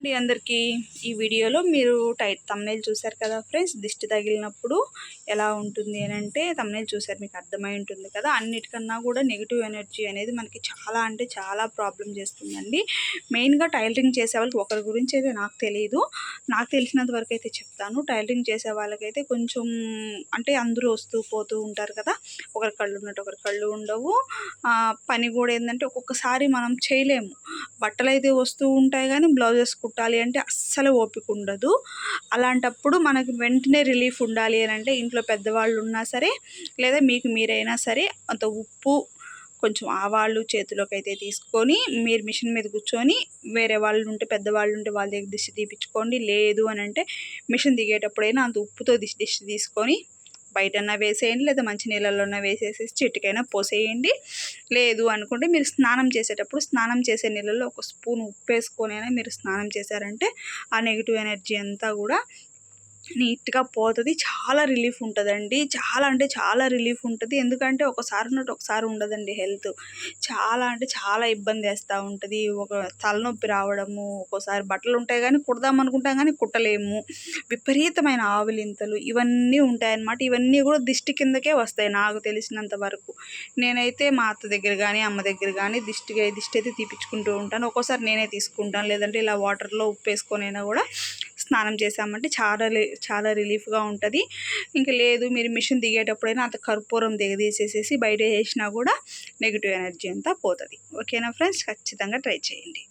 అండి అందరికీ. ఈ వీడియోలో మీరు టైట్ తమ్నేల్ చూశారు కదా ఫ్రెండ్స్? దిష్టి తగిలినప్పుడు ఎలా ఉంటుంది అని అంటే తమ్నేల్ చూశారు మీకు అర్థమై ఉంటుంది కదా? అన్నిటికన్నా కూడా నెగిటివ్ ఎనర్జీ అనేది మనకి చాలా అంటే చాలా ప్రాబ్లం చేస్తుందండి. మెయిన్గా టైలరింగ్ చేసే వాళ్ళకి ఒకరి గురించి అయితే నాకు తెలియదు నాకు తెలిసినంత వరకు అయితే చెప్తాను. టైలరింగ్ చేసే వాళ్ళకైతే కొంచెం అంటే అందరూ వస్తూ పోతూ ఉంటారు కదా? ఒకరి కళ్ళు ఉన్నట్టు ఒకరి కళ్ళు ఉండవు. పని కూడా ఏంటంటే ఒక్కొక్కసారి మనం చేయలేము. బట్టలు అయితే వస్తూ ఉంటాయి కానీ బ్లౌజెస్ కుట్టాలి అంటే అస్సలు ఓపిక ఉండదు. అలాంటప్పుడు మనకు వెంటనే రిలీఫ్ ఉండాలి అని అంటే ఇంట్లో పెద్దవాళ్ళు ఉన్నా సరే లేదా మీకు మీరైనా సరే అంత ఉప్పు కొంచెం ఆవాళ్ళు చేతిలోకి అయితే తీసుకొని మీరు మిషన్ మీద కూర్చొని వేరే వాళ్ళు ఉంటే పెద్దవాళ్ళు ఉంటే వాళ్ళ దగ్గర దిష్టి తీపించుకోండి లేదు అని అంటే మిషన్ దిగేటప్పుడైనా అంత ఉప్పుతో దిష్టి దిష్టి తీసుకొని బయటన్నా వేసేయండి లేదా మంచి నీళ్ళల్లోనే వేసేసి చెట్టుకైనా పోసేయండి. లేదు అనుకుంటే మీరు స్నానం చేసేటప్పుడు స్నానం చేసే నీళ్ళల్లో ఒక స్పూన్ ఉప్పు వేసుకొనైనా మీరు స్నానం చేశారంటే ఆ నెగిటివ్ ఎనర్జీ అంతా కూడా నీట్గా పోతుంది. చాలా రిలీఫ్ ఉంటుందండి. చాలా అంటే చాలా రిలీఫ్ ఉంటుంది. ఎందుకంటే ఒకసారి ఉన్నట్టు ఒకసారి ఉండదండి హెల్త్. చాలా అంటే చాలా ఇబ్బంది వేస్తూ ఉంటుంది. ఒక తలనొప్పి రావడము ఒక్కోసారి బట్టలు ఉంటాయి కానీ కుడదాం అనుకుంటాం కానీ కుట్టలేము. విపరీతమైన ఆవులింతలు ఇవన్నీ ఉంటాయన్నమాట. ఇవన్నీ కూడా దిష్టి కిందకే వస్తాయి నాకు తెలిసినంత వరకు. నేనైతే మా అత్త దగ్గర కానీ అమ్మ దగ్గర కానీ దిష్టిగా దిష్టి అయితే తీపించుకుంటూ ఉంటాను. ఒక్కోసారి నేనే తీసుకుంటాను. లేదంటే ఇలా వాటర్లో ఉప్పు వేసుకొనైనా కూడా స్నానం చేసామంటే చాలా చాలా రిలీఫ్గా ఉంటుంది. ఇంకా లేదు మీరు మిషన్ దిగేటప్పుడైనా అంత కర్పూరం దిగదీసేసేసి బయట వేసినా కూడా నెగిటివ్ ఎనర్జీ అంతా పోతుంది. ఓకేనా ఫ్రెండ్స్? ఖచ్చితంగా ట్రై చేయండి.